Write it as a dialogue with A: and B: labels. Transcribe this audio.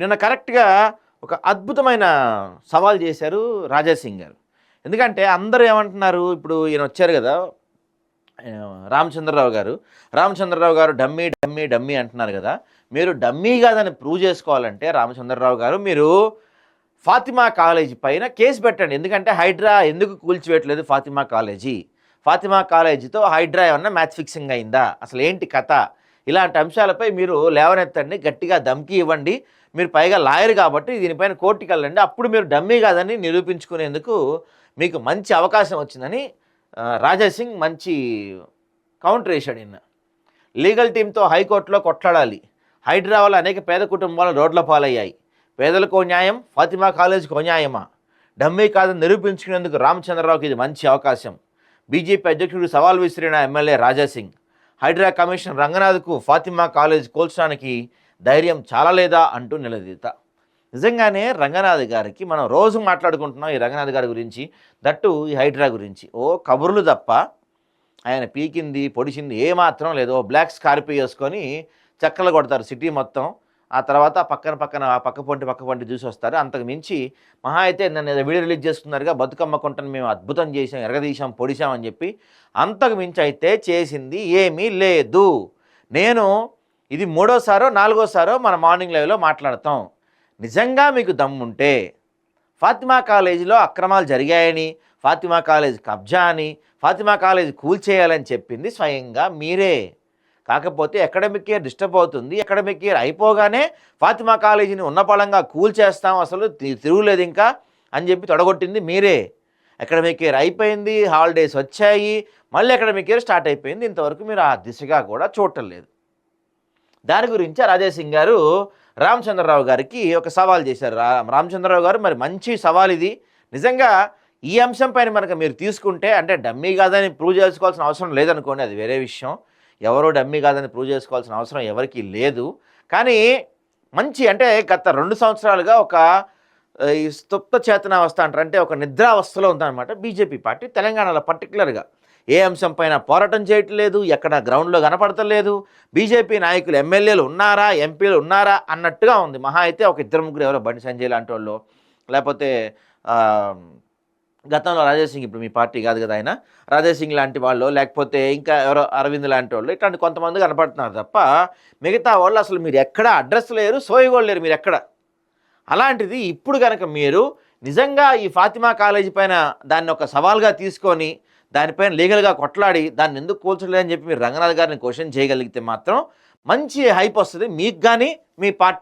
A: నిన్న కరెక్ట్గా ఒక అద్భుతమైన సవాల్ చేశారు రాజాసింగ్ గారు. ఎందుకంటే అందరూ ఏమంటున్నారు ఇప్పుడు ఈయన వచ్చారు కదా రామచంద్రరావు గారు. రామచంద్రరావు గారు డమ్మీ డమ్మీ డమ్మీ అంటున్నారు కదా. మీరు డమ్మీ కాదని ప్రూవ్ చేసుకోవాలంటే రామచంద్రరావు గారు మీరు ఫాతిమా కాలేజీ పైన కేసు పెట్టండి. ఎందుకంటే హైడ్రా ఎందుకు కూల్చివేయట్లేదు ఫాతిమా కాలేజీ? ఫాతిమా కాలేజీతో హైడ్రా ఏమన్నా మ్యాచ్ ఫిక్సింగ్ అయిందా? అసలు ఏంటి కథ? ఇలాంటి అంశాలపై మీరు లేవనెత్తండి గట్టిగా ధమ్కి ఇవ్వండి. మీరు పైగా లాయర్ కాబట్టి దీనిపైన కోర్టుకి వెళ్ళండి. అప్పుడు మీరు డమ్మీ కాదని నిరూపించుకునేందుకు మీకు మంచి అవకాశం వచ్చిందని రాజా రాజాసింగ్ మంచి కౌంటర్ వేశాడు నిన్న లీగల్ టీంతో హైకోర్టులో కొట్లాడాలి. హైదరాబాద్లో అనేక పేద కుటుంబాలు రోడ్ల పాలయ్యాయి. పేదలకు న్యాయం ఫాతిమా కాలేజీకి న్యాయమా? డమ్మీ కాదని నిరూపించుకునేందుకు రామచంద్రరావుకి ఇది మంచి అవకాశం. బీజేపీ అధ్యక్షుడు సవాల్ విసిరిన ఎమ్మెల్యే రాజాసింగ్ హైడ్రా కమిషన్ రంగనాథ్కు ఫాతిమా కాలేజ్ కోల్చడానికి ధైర్యం చాలా లేదా అంటూ నిలదీత. నిజంగానే రంగనాథ్ గారికి మనం రోజు మాట్లాడుకుంటున్నాం ఈ రంగనాథ్ గారి గురించి దట్టు ఈ హైడ్రా గురించి. ఓ కబుర్లు తప్ప ఆయన పీకింది పొడిచింది ఏమాత్రం లేదు. ఓ బ్లాక్ స్కార్పియో వేసుకొని చక్కలు కొడతారు సిటీ మొత్తం. ఆ తర్వాత పక్కన పక్కన ఆ పక్క పొంటి పక్క పొంటి చూసి వస్తారు. అంతకు మించి మహా అయితే నన్ను వీడియో రిలీజ్ చేస్తున్నారుగా బతుకమ్మ కుంటను మేము అద్భుతం చేసాం ఎరగదీశాం పొడిశామని చెప్పి అంతకు మించి అయితే చేసింది ఏమీ లేదు. నేను ఇది మూడోసారో నాలుగోసారో మన మార్నింగ్ లైవ్లో మాట్లాడతాం. నిజంగా మీకు దమ్ముంటే ఫాతిమా కాలేజీలో అక్రమాలు జరిగాయని ఫాతిమా కాలేజ్ కబ్జా అని ఫాతిమా కాలేజ్ కూల్చేయాలని చెప్పింది స్వయంగా మీరే. కాకపోతే అకాడమిక్ ఇయర్ డిస్టర్బ్ అవుతుంది. అకాడమిక్ ఇయర్ అయిపోగానే ఫాతిమా కాలేజీని ఉన్నపళంగా కూల్చేస్తాం అసలు తి- తిరుగులేదు ఇంకా అని చెప్పి తొడగొట్టింది మీరే. అకాడమిక్ ఇయర్ అయిపోయింది. హాలిడేస్ వచ్చాయి. మళ్ళీ అకాడమిక్ ఇయర్ స్టార్ట్ అయిపోయింది. ఇంతవరకు మీరు ఆ దిశగా కూడా చూడటం లేదు. దాని గురించి రాజేసింగ్ గారు రామచంద్రరావు గారికి ఒక సవాల్ చేశారు. రా రామచంద్రరావు గారు మరి మంచి సవాల్ ఇది. నిజంగా ఈ అంశం పైన మనకు మీరు తీసుకుంటే అంటే డమ్మీ కాదని ప్రూవ్ చేసుకోవాల్సిన అవసరం లేదనుకోండి. అది వేరే విషయం. ఎవరో డమ్మీ కాదని ప్రూవ్ చేసుకోవాల్సిన అవసరం ఎవరికీ లేదు. కానీ మంచి అంటే గత రెండు సంవత్సరాలుగా ఒక ఈ స్తుప్త చేతనావస్థ అంటారు. అంటే ఒక నిద్రావస్థలో ఉందన్నమాట బీజేపీ పార్టీ తెలంగాణలో పర్టికులర్గా ఏ అంశం పైన పోరాటం చేయట్లేదు ఎక్కడ గ్రౌండ్లో కనపడతలేదు బీజేపీ నాయకులు ఎమ్మెల్యేలు ఉన్నారా ఎంపీలు ఉన్నారా అన్నట్టుగా ఉంది. మహా అయితే ఒక ఇద్దరు ముగ్గురు ఎవరో బండి సంజయ్ లాంటి వాళ్ళు. లేకపోతే గతంలో రాజేష్ సింగ్ ఇప్పుడు మీ పార్టీ కాదు కదా ఆయన? రాజేష్ సింగ్ లాంటి వాళ్ళు లేకపోతే ఇంకా ఎవరో అరవింద్ లాంటి వాళ్ళు ఇట్లాంటి కొంతమంది కనపడుతున్నారు తప్ప మిగతా వాళ్ళు అసలు మీరు ఎక్కడ అడ్రస్ లేరు సోయి కూడా లేరు మీరు ఎక్కడ? అలాంటిది ఇప్పుడు కనుక మీరు నిజంగా ఈ ఫాతిమా కాలేజీ పైన దాన్ని ఒక సవాల్గా తీసుకొని దానిపైన లీగల్గా కొట్లాడి దాన్ని ఎందుకు కూల్చలేదని చెప్పి మీరు రంగనాథ్ గారిని క్వశ్చన్ చేయగలిగితే మాత్రం మంచి హైప్ వస్తుంది. మీకు కానీ మీ పార్టీ